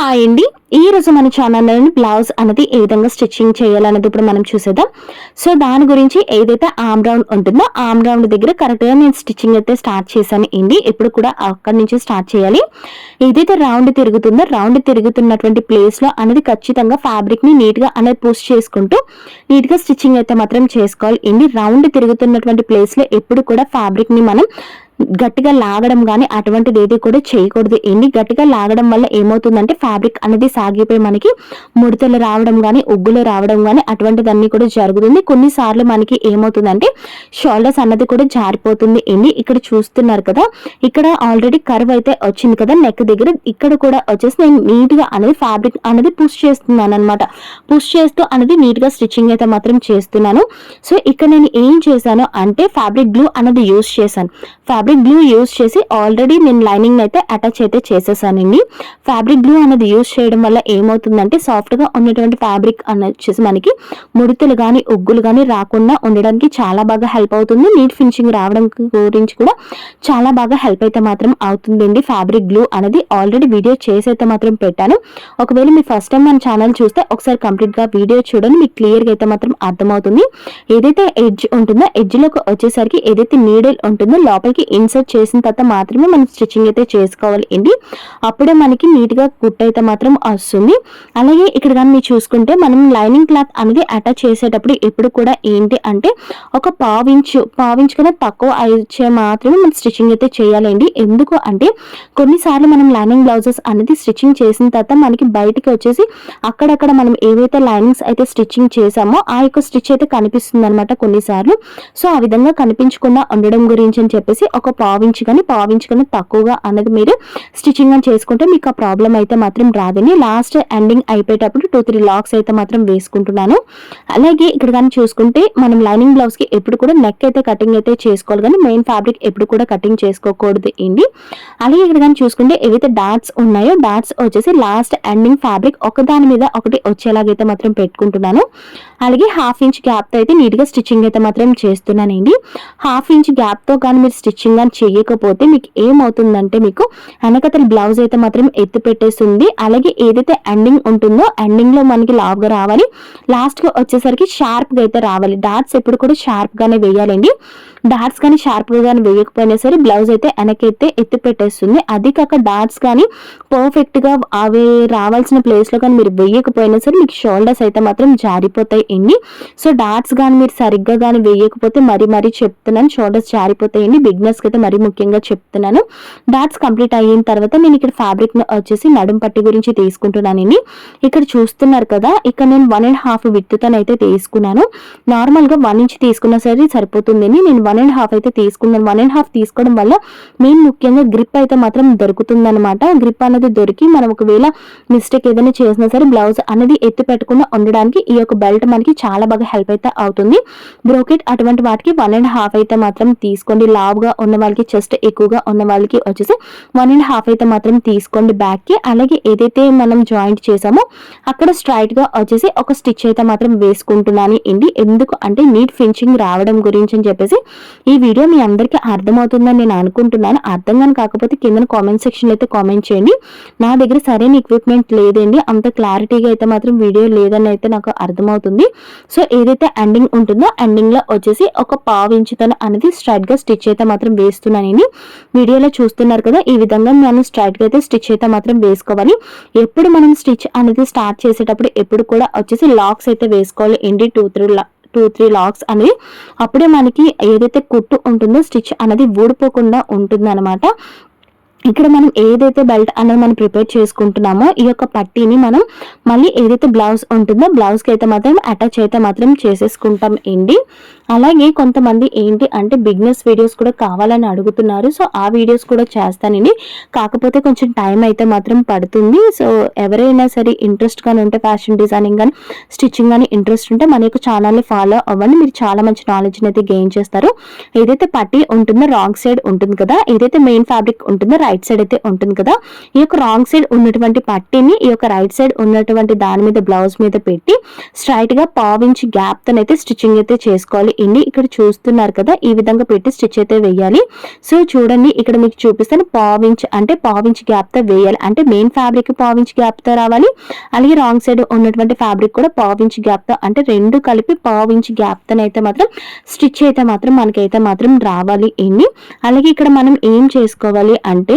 Hi అండి ఈ రోజు మన ఛానల్లోని బ్లౌజ్ అనేది ఏ విధంగా స్టిచ్చింగ్ చేయాలనేది ఇప్పుడు మనం చూసేద్దాం. సో దాని గురించి ఏదైతే ఆమ్ రౌండ్ ఉంటుందో ఆమ్ రౌండ్ దగ్గర కరెక్ట్గా నేను స్టిచ్చింగ్ అయితే స్టార్ట్ చేశాను అండి ఇప్పుడు కూడా అక్కడి నుంచి స్టార్ట్ చేయాలి. ఏదైతే రౌండ్ తిరుగుతుందో రౌండ్ తిరుగుతున్నటువంటి ప్లేస్లో అనేది ఖచ్చితంగా ఫ్యాబ్రిక్ని నీట్గా అనేది పుష్ చేసుకుంటూ నీట్గా స్టిచ్చింగ్ అయితే మాత్రం చేసుకోవాలి అండి రౌండ్ తిరుగుతున్నటువంటి ప్లేస్లో ఎప్పుడు కూడా ఫ్యాబ్రిక్ని మనం గట్టిగా లాగడం కానీ అటువంటిది ఏది కూడా చేయకూడదు. ఎన్ని గట్టిగా లాగడం వల్ల ఏమవుతుందంటే ఫ్యాబ్రిక్ అనేది సాగిపోయి మనకి ముడతలు రావడం కానీ ఉగ్గులు రావడం కానీ అటువంటిదన్నీ కూడా జరుగుతుంది. కొన్నిసార్లు మనకి ఏమవుతుందంటే షోల్డర్స్ అన్నది కూడా జారిపోతుంది. ఎన్ని ఇక్కడ చూస్తున్నారు కదా ఇక్కడ ఆల్రెడీ కర్వ్ అయితే వచ్చింది కదా నెక్ దగ్గర. ఇక్కడ కూడా వచ్చేసి నేను నీట్గా అనేది ఫ్యాబ్రిక్ అనేది పుష్ చేస్తున్నాను అనమాట పుష్ చేస్తూ అనేది నీట్గా స్టిచ్చింగ్ అయితే మాత్రం చేస్తున్నాను. సో ఇక్కడ నేను ఏం చేశాను అంటే ఫ్యాబ్రిక్ గ్లూ అనేది యూస్ చేశాను. ఫ్యాబ్రిక్ ఫ్యాబ్రిక్ గ్లూ యూస్ చేసి ఆల్రెడీ నేను లైనింగ్ అయితే అటాచ్ అయితే చేసేసానండి. ఫ్యాబ్రిక్ గ్లూ అనేది యూస్ చేయడం వల్ల ఏమవుతుందంటే సాఫ్ట్గా ఉన్నటువంటి ఫ్యాబ్రిక్ అనేది వచ్చేసి మనకి ముడతలు కానీ ఉగ్గులు కానీ రాకుండా ఉండడానికి చాలా బాగా హెల్ప్ అవుతుంది. నీట్ ఫినిషింగ్ రావడం గురించి కూడా చాలా బాగా హెల్ప్ అయితే మాత్రం అవుతుందండి. ఫ్యాబ్రిక్ గ్లూ అనేది ఆల్రెడీ వీడియో చేసైతే అయితే మాత్రం పెట్టాను. ఒకవేళ మీరు ఫస్ట్ టైం మన ఛానల్ చూస్తే ఒకసారి కంప్లీట్గా వీడియో చూడండి మీకు క్లియర్గా అయితే మాత్రం అర్థమవుతుంది. ఏదైతే ఎడ్జ్ ఉంటుందో ఎడ్జ్లోకి వచ్చేసరికి ఏదైతే నీడల్ ఉంటుందో లోపలికి ఇన్సర్ట్ చేసిన తర్వాత మాత్రమే మనం స్టిచ్చింగ్ అయితే చేసుకోవాలి అండి. అప్పుడే మనకి నీట్గా కుట్ అయితే మాత్రం వస్తుంది. అలాగే ఇక్కడ కానీ మీరు చూసుకుంటే మనం లైనింగ్ క్లాత్ అనేది అటాచ్ చేసేటప్పుడు ఎప్పుడు కూడా ఏంటి అంటే ఒక పావించు పావించు కన్నా తక్కువ ఇచ్చే మాత్రమే మనం స్టిచ్చింగ్ అయితే చేయాలండి ఎందుకు అంటే కొన్నిసార్లు మనం లైనింగ్ బ్లౌజెస్ అనేది స్టిచ్చింగ్ చేసిన తర్వాత మనకి బయటికి వచ్చేసి అక్కడక్కడ మనం ఏవైతే లైనింగ్స్ అయితే స్టిచ్చింగ్ చేసామో ఆ యొక్క స్టిచ్ అయితే కనిపిస్తుంది అనమాట కొన్నిసార్లు. సో ఆ విధంగా కనిపించకుండా ఉండడం గురించి అని చెప్పేసి ఒక పావించి కానీ పావించి కానీ తక్కువగా అన్నది మీరు స్టిచ్చింగ్ అని చేసుకుంటే మీకు ఆ ప్రాబ్లం అయితే మాత్రం రాదని లాస్ట్ ఎండింగ్ అయిపోయేటప్పుడు టూ త్రీ లాక్స్ అయితే మాత్రం వేసుకుంటున్నాను. అలాగే ఇక్కడ కానీ చూసుకుంటే మనం లైనింగ్ బ్లౌజ్కి ఎప్పుడు కూడా నెక్ అయితే కటింగ్ అయితే చేసుకోవాలి కానీ మెయిన్ ఫ్యాబ్రిక్ ఎప్పుడు కూడా కటింగ్ చేసుకోకూడదు ఏంటి అలాగే ఇక్కడ కానీ చూసుకుంటే ఏవైతే డాట్స్ ఉన్నాయో డాట్స్ వచ్చేసి లాస్ట్ ఎండింగ్ ఫ్యాబ్రిక్ ఒకదాని మీద ఒకటి వచ్చేలాగైతే మాత్రం పెట్టుకుంటున్నాను. అలాగే హాఫ్ ఇంచ్ గ్యాప్తో అయితే నీట్గా స్టిచ్చింగ్ అయితే మాత్రం చేస్తున్నానండి. హాఫ్ ఇంచ్ గ్యాప్తో కానీ మీరు స్టిచ్చింగ్ కానీ చేయకపోతే మీకు ఏమవుతుందంటే మీకు అనకతల బ్లౌజ్ అయితే మాత్రం ఎత్తి పెట్టేస్తుంది. అలాగే ఏదైతే ఎండింగ్ ఉంటుందో ఎండింగ్లో మనకి లావుగా రావాలి. లాస్ట్గా వచ్చేసరికి షార్ప్గా అయితే రావాలి. డాట్స్ ఎప్పుడు కూడా షార్ప్గానే వేయాలండి. డాట్స్ కానీ షార్ప్గా కానీ వేయకపోయినా సరే బ్లౌజ్ అయితే వెనకైతే ఎత్తి పెట్టేస్తుంది. అది కాక డాట్స్ కానీ పర్ఫెక్ట్గా అవి రావాల్సిన ప్లేస్లో కానీ మీరు వేయకపోయినా సరే మీకు షోల్డర్స్ అయితే మాత్రం జారిపోతాయి అండి. సో డాట్స్ కానీ మీరు సరిగ్గా కానీ వేయకపోతే మరీ మరీ చెప్తున్నాను షోల్డర్స్ జారిపోతాయండి బిగ్నెస్ కి అయితే మరీ ముఖ్యంగా చెప్తున్నాను. డాట్స్ కంప్లీట్ అయిన తర్వాత నేను ఇక్కడ ఫ్యాబ్రిక్ వచ్చేసి నడుం పట్టి గురించి తీసుకుంటున్నానండి ఇక్కడ చూస్తున్నారు కదా ఇక్కడ నేను వన్ అండ్ హాఫ్ విత్తుతోనైతే తీసుకున్నాను. నార్మల్గా వన్ ఇంచ్ తీసుకున్నా సరే సరిపోతుందని నేను వన్ అండ్ హాఫ్ అయితే తీసుకున్నాను. వన్ అండ్ హాఫ్ తీసుకోవడం వల్ల మెయిన్ ముఖ్యంగా గ్రిప్ అయితే మాత్రం దొరుకుతుందనమాట గ్రిప్ అనేది దొరికి మనం ఒకవేళ మిస్టేక్ ఏదైనా చేసినా సరే బ్లౌజ్ అనేది ఎత్తి పెట్టకుండా ఉండడానికి ఈ యొక్క బెల్ట్ మనకి చాలా బాగా హెల్ప్ అయితే అవుతుంది. బ్రోకెట్ అటువంటి వాటికి వన్ అండ్ హాఫ్ అయితే మాత్రం తీసుకోండి. లావుగా ఉన్న ఉన్న వాళ్ళకి చెస్ట్ ఎక్కువగా ఉన్న వాళ్ళకి వచ్చేసి వన్ అండ్ హాఫ్ అయితే మాత్రం తీసుకోండి బ్యాక్కి. అలాగే ఏదైతే మనం జాయింట్ చేసామో అక్కడ స్ట్రైట్గా వచ్చేసి ఒక స్టిచ్ అయితే మాత్రం వేసుకుంటున్నాను ఏంటి ఎందుకు అంటే నీట్ ఫినిషింగ్ రావడం గురించి అని చెప్పేసి ఈ వీడియో మీ అందరికీ అర్థమవుతుందని నేను అనుకుంటున్నాను. అర్థం కానీ కాకపోతే కింద కామెంట్ సెక్షన్ అయితే కామెంట్ చేయండి. నా దగ్గర సరైన ఎక్విప్మెంట్ లేదండి. అంత క్లారిటీగా అయితే మాత్రం వీడియో లేదని అయితే నాకు అర్థమవుతుంది. సో ఏదైతే ఎండింగ్ ఉంటుందో ఎండింగ్లో వచ్చేసి ఒక పావు ఇంచుతన అనేది స్ట్రైట్గా స్టిచ్ అయితే మాత్రం వేస్తున్నానని వీడియోలో చూస్తున్నారు కదా ఈ విధంగా మనం స్ట్రైట్గా అయితే స్టిచ్ అయితే మాత్రం వేసుకోవాలి. ఎప్పుడు మనం స్టిచ్ అనేది స్టార్ట్ చేసేటప్పుడు ఎప్పుడు కూడా వచ్చేసి లాక్స్ అయితే వేసుకోవాలి. ఏంటి two three two three locks అనేది అప్పుడే మనకి ఏదైతే కుట్టు ఉంటుందో స్టిచ్ అనేది ఊడిపోకుండా ఉంటుంది అనమాట ఇక్కడ మనం ఏదైతే బెల్ట్ అనేది మనం ప్రిపేర్ చేసుకుంటున్నామో ఈ యొక్క పట్టీని మనం మళ్ళీ ఏదైతే బ్లౌజ్ ఉంటుందో బ్లౌజ్కి అయితే మాత్రం అటాచ్ అయితే మాత్రం చేసేసుకుంటాం ఏంటి అలాగే కొంతమంది ఏంటి అంటే బిగ్నెస్ వీడియోస్ కూడా కావాలని అడుగుతున్నారు. సో ఆ వీడియోస్ కూడా చేస్తానండి. కాకపోతే కొంచెం టైం అయితే మాత్రం పడుతుంది. సో ఎవరైనా సరే ఇంట్రెస్ట్ కానీ ఉంటే ఫ్యాషన్ డిజైనింగ్ కానీ స్టిచ్చింగ్ కానీ ఇంట్రెస్ట్ ఉంటే మన యొక్క ఛానల్ని ఫాలో అవ్వండి. మీరు చాలా మంచి నాలెడ్జ్ని అయితే గెయిన్ చేస్తారు. ఏదైతే పట్టీ ఉంటుందో రాంగ్ సైడ్ ఉంటుంది కదా ఏదైతే మెయిన్ ఫ్యాబ్రిక్ ఉంటుందో రైట్ సైడ్ అయితే ఉంటుంది కదా? ఈ యొక్క రాంగ్ సైడ్ ఉన్నటువంటి పట్టీని ఈ యొక్క రైట్ సైడ్ ఉన్నటువంటి దాని మీద బ్లౌజ్ మీద పెట్టి స్ట్రైట్గా పావించి గ్యాప్ అయితే స్టిచ్చింగ్ అయితే చేసుకోవాలి. ఇండి ఇక్కడ చూస్తున్నారు కదా? ఈ విధంగా పెట్టి స్టిచ్ అయితే వేయాలి. సో చూడండి ఇక్కడ మీకు చూపిస్తాను. పావించి అంటే పావించి గ్యాప్తో వేయాలి. అంటే మెయిన్ ఫ్యాబ్రిక్ పావించి గ్యాప్తో రావాలి. అలాగే రాంగ్ సైడ్ ఉన్నటువంటి ఫ్యాబ్రిక్ కూడా పావించి గ్యాప్తో అంటే రెండు కలిపి పావించి గ్యాప్తో అయితే మాత్రం స్టిచ్ అయితే మాత్రం మనకైతే మాత్రం రావాలి. ఏంటి అలాగే ఇక్కడ మనం ఏం చేసుకోవాలి అంటే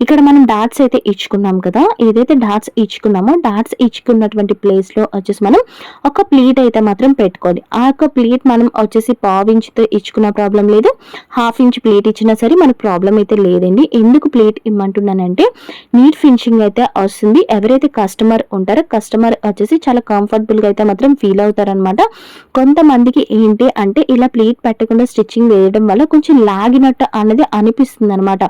ఇక్కడ మనం డాట్స్ అయితే ఇచ్చుకున్నాం కదా ఏదైతే డాట్స్ ఇచ్చుకున్నామో డాట్స్ ఇచ్చుకున్నటువంటి ప్లేస్లో వచ్చేసి మనం ఒక ప్లీట్ అయితే మాత్రం పెట్టుకోవాలి. ఆ యొక్క ప్లీట్ మనం వచ్చేసి పావు ఇంచుతో ఇచ్చుకున్న ప్రాబ్లం లేదు. హాఫ్ ఇంచ్ ప్లేట్ ఇచ్చినా సరే మనకు ప్రాబ్లం అయితే లేదండి. ఎందుకు ప్లేట్ ఇమ్మంటున్నానంటే నీట్ ఫినిషింగ్ అయితే వస్తుంది. ఎవరైతే కస్టమర్ ఉంటారో కస్టమర్ వచ్చేసి చాలా కంఫర్టబుల్గా అయితే మాత్రం ఫీల్ అవుతారనమాట కొంతమందికి ఏంటి అంటే ఇలా ప్లేట్ పెట్టకుండా స్టిచ్చింగ్ వేయడం వల్ల కొంచెం లాగినట్టు అనేది అనిపిస్తుంది అనమాట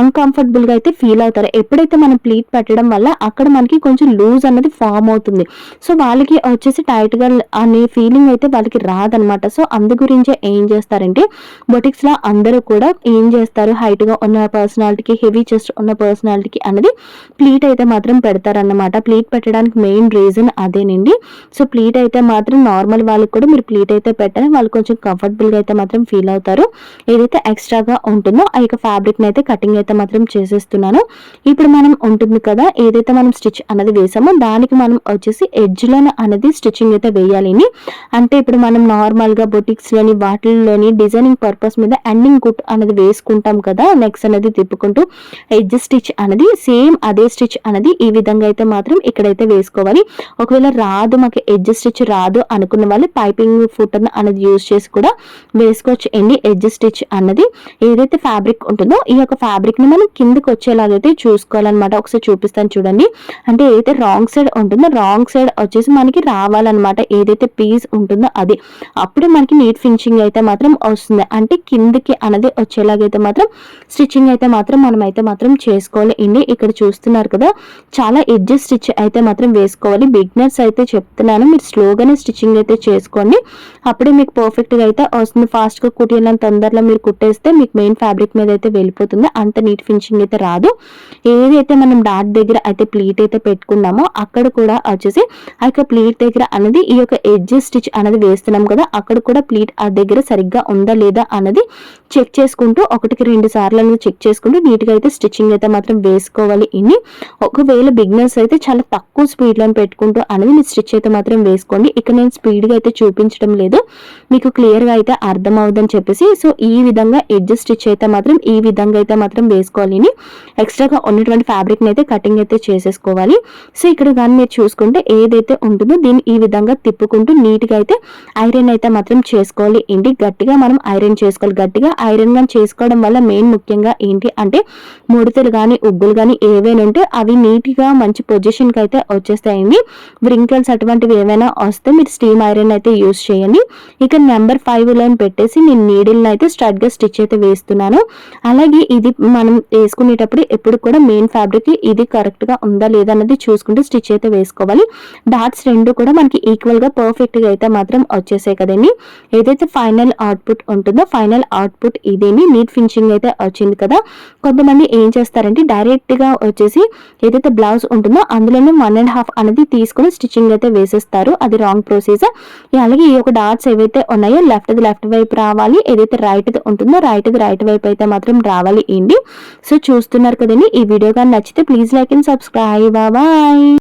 అన్కంఫర్టబుల్గా అయితే ఫీల్ అవుతారు. ఎప్పుడైతే మనం ప్లీట్ పెట్టడం వల్ల అక్కడ మనకి కొంచెం లూజ్ అన్నది ఫామ్ అవుతుంది. సో వాళ్ళకి వచ్చేసి టైట్గా అనే ఫీలింగ్ అయితే వాళ్ళకి రాదనమాట సో అందు గురించే ఏం చేస్తారంటే బొటిక్స్లో అందరూ కూడా ఏం చేస్తారు? హైట్గా ఉన్న పర్సనాలిటీకి హెవీ చెస్ట్ ఉన్న పర్సనాలిటీకి అనేది ప్లీట్ అయితే మాత్రం పెడతారన్నమాట. ప్లీట్ పెట్టడానికి మెయిన్ రీజన్ అదేనండి. సో ప్లీట్ అయితే మాత్రం నార్మల్ వాళ్ళకి కూడా మీరు ప్లీట్ అయితే పెట్టాలి. వాళ్ళు కొంచెం కంఫర్టబుల్గా అయితే మాత్రం ఫీల్ అవుతారు. ఏదైతే ఎక్స్ట్రాగా ఉంటుందో ఆ యొక్క ఫ్యాబ్రిక్ అయితే కటింగ్ అయితే మాత్రం చేసేస్తున్నారు. చెప్తున్నాను ఇప్పుడు మనం ఉంటుంది కదా ఏదైతే మనం స్టిచ్ అనేది వేసామో దానికి మనం వచ్చేసి ఎడ్జ్లను అనేది స్టిచ్చింగ్ అయితే వేయాలి అంటే ఇప్పుడు మనం నార్మల్గా బొటిక్స్లోని వాటిల్లోని డిజైనింగ్ పర్పస్ మీద ఎండింగ్ కుట్ అనేది వేసుకుంటాం కదా నెక్స్ట్ అనేది తిప్పుకుంటూ ఎడ్జ్ స్టిచ్ అనేది సేమ్ అదే స్టిచ్ అనేది ఈ విధంగా అయితే మాత్రం ఇక్కడైతే వేసుకోవాలి. ఒకవేళ రాదు మాకు ఎడ్జ్ స్టిచ్ రాదు అనుకున్న వాళ్ళు పైపింగ్ ఫుట్ అనేది యూజ్ చేసి కూడా వేసుకోవచ్చు. అండి ఎడ్జ్ స్టిచ్ అన్నది ఏదైతే ఫ్యాబ్రిక్ ఉంటుందో ఈ యొక్క ఫ్యాబ్రిక్ని మనం కిందకు వచ్చే వచ్చేలాగైతే చూసుకోవాలన్నమాట. ఒకసారి చూపిస్తాను చూడండి. అంటే ఏదైతే రాంగ్ సైడ్ ఉంటుందో రాంగ్ సైడ్ వచ్చేసి మనకి రావాలన్నమాట. ఏదైతే పీస్ ఉంటుందో అది. అప్పుడే మనకి నీట్ ఫినిషింగ్ అయితే మాత్రం వస్తుంది. అంటే కిందకి అనేది వచ్చేలాగైతే మాత్రం స్టిచ్చింగ్ అయితే మాత్రం మనం అయితే మాత్రం చేసుకోవాలి. అండి ఇక్కడ చూస్తున్నారు కదా. చాలా ఎడ్జెస్ స్టిచ్ అయితే మాత్రం వేసుకోవాలి. బిగ్నర్స్ అయితే చెప్తున్నాను. మీరు స్లోగానే స్టిచ్చింగ్ అయితే చేసుకోండి. అప్పుడే మీకు పర్ఫెక్ట్గా అయితే వస్తుంది. ఫాస్ట్గా కుట్టిన తొందరలో మీరు కుట్టేస్తే మీకు మెయిన్ ఫ్యాబ్రిక్ మీద అయితే వెళ్ళిపోతుంది. అంత నీట్ ఫినిషింగ్ అయితే రాదు. కాదు ఏదైతే మనం డాట్ దగ్గర అయితే ప్లీట్ అయితే పెట్టుకున్నామో అక్కడ కూడా వచ్చేసి ఆ యొక్క ప్లీట్ దగ్గర అనేది ఈ యొక్క ఎడ్జ్ స్టిచ్ అనేది వేస్తున్నాం కదా అక్కడ కూడా ప్లీట్ ఆ దగ్గర సరిగ్గా ఉందా లేదా అన్నది చెక్ చేసుకుంటూ ఒకటికి రెండు సార్లు అనేది చెక్ చేసుకుంటూ నీట్గా అయితే స్టిచ్చింగ్ అయితే మాత్రం వేసుకోవాలి. ఇన్ని ఒకవేళ బిగ్నర్స్ అయితే చాలా తక్కువ స్పీడ్లో పెట్టుకుంటూ అనేది మీరు స్టిచ్ అయితే మాత్రం వేసుకోండి. ఇక్కడ నేను స్పీడ్గా అయితే చూపించడం లేదు. మీకు క్లియర్గా అయితే అర్థం అవుదని చెప్పేసి సో ఈ విధంగా ఎడ్జ్ స్టిచ్ అయితే మాత్రం ఈ విధంగా అయితే మాత్రం వేసుకోవాలి. ఎక్స్ట్రాగా ఉన్నటువంటి ఫ్యాబ్రిక్ని అయితే కటింగ్ అయితే చేసేసుకోవాలి. సో ఇక్కడ కానీ మీరు చూసుకుంటే ఏదైతే ఉంటుందో దీన్ని ఈ విధంగా తిప్పుకుంటూ నీట్గా అయితే ఐరన్ అయితే మాత్రం చేసుకోవాలి. ఏంటి గట్టిగా మనం ఐరన్ చేసుకోవాలి. గట్టిగా ఐరన్ కానీ చేసుకోవడం వల్ల మెయిన్ ముఖ్యంగా ఏంటి అంటే ముడతలు కానీ ఉబ్బులు కానీ ఏవైనా ఉంటే అవి నీట్గా మంచి పొజిషన్కి అయితే వచ్చేస్తాయండి. వ్రింకిల్స్ అటువంటివి ఏమైనా వస్తే మీరు స్టీమ్ ఐరన్ అయితే యూస్ చేయండి. ఇక నెంబర్ ఫైవ్ లైన్ పెట్టేసి నేను నీడిల్ని అయితే స్టార్ట్గా స్టిచ్ అయితే వేస్తున్నాను. అలాగే ఇది మనం వేసుకునేటప్పుడు ఎప్పుడు కూడా మెయిన్ ఫ్యాబ్రిక్ ఇది కరెక్ట్గా ఉందా లేదా అన్నది చూసుకుంటే స్టిచ్ అయితే వేసుకోవాలి. డాట్స్ రెండు కూడా మనకి ఈక్వల్గా పర్ఫెక్ట్గా అయితే మాత్రం వచ్చేసాయి కదండి. ఏదైతే ఫైనల్ అవుట్పుట్ ఉంటుందో ఫైనల్ అవుట్పుట్ ఇదేని నీట్ ఫినిషింగ్ అయితే వచ్చింది కదా. కొంతమంది ఏం చేస్తారంటే డైరెక్ట్గా వచ్చేసి ఏదైతే బ్లౌజ్ ఉంటుందో అందులోనే వన్ అండ్ హాఫ్ అనేది తీసుకుని స్టిచ్చింగ్ అయితే వేసేస్తారు. అది రాంగ్ ప్రొసీజర్ అలాగే ఈ యొక్క డాట్స్ ఏవైతే ఉన్నాయో లెఫ్ట్ లెఫ్ట్ వైపు రావాలి. ఏదైతే రైట్ది ఉంటుందో రైట్ది రైట్ వైపు అయితే మాత్రం రావాలి ఏంటి? సో చూస్తున్నారు కదండి. ఈ వీడియో కానీ నచ్చితే please like and subscribe bye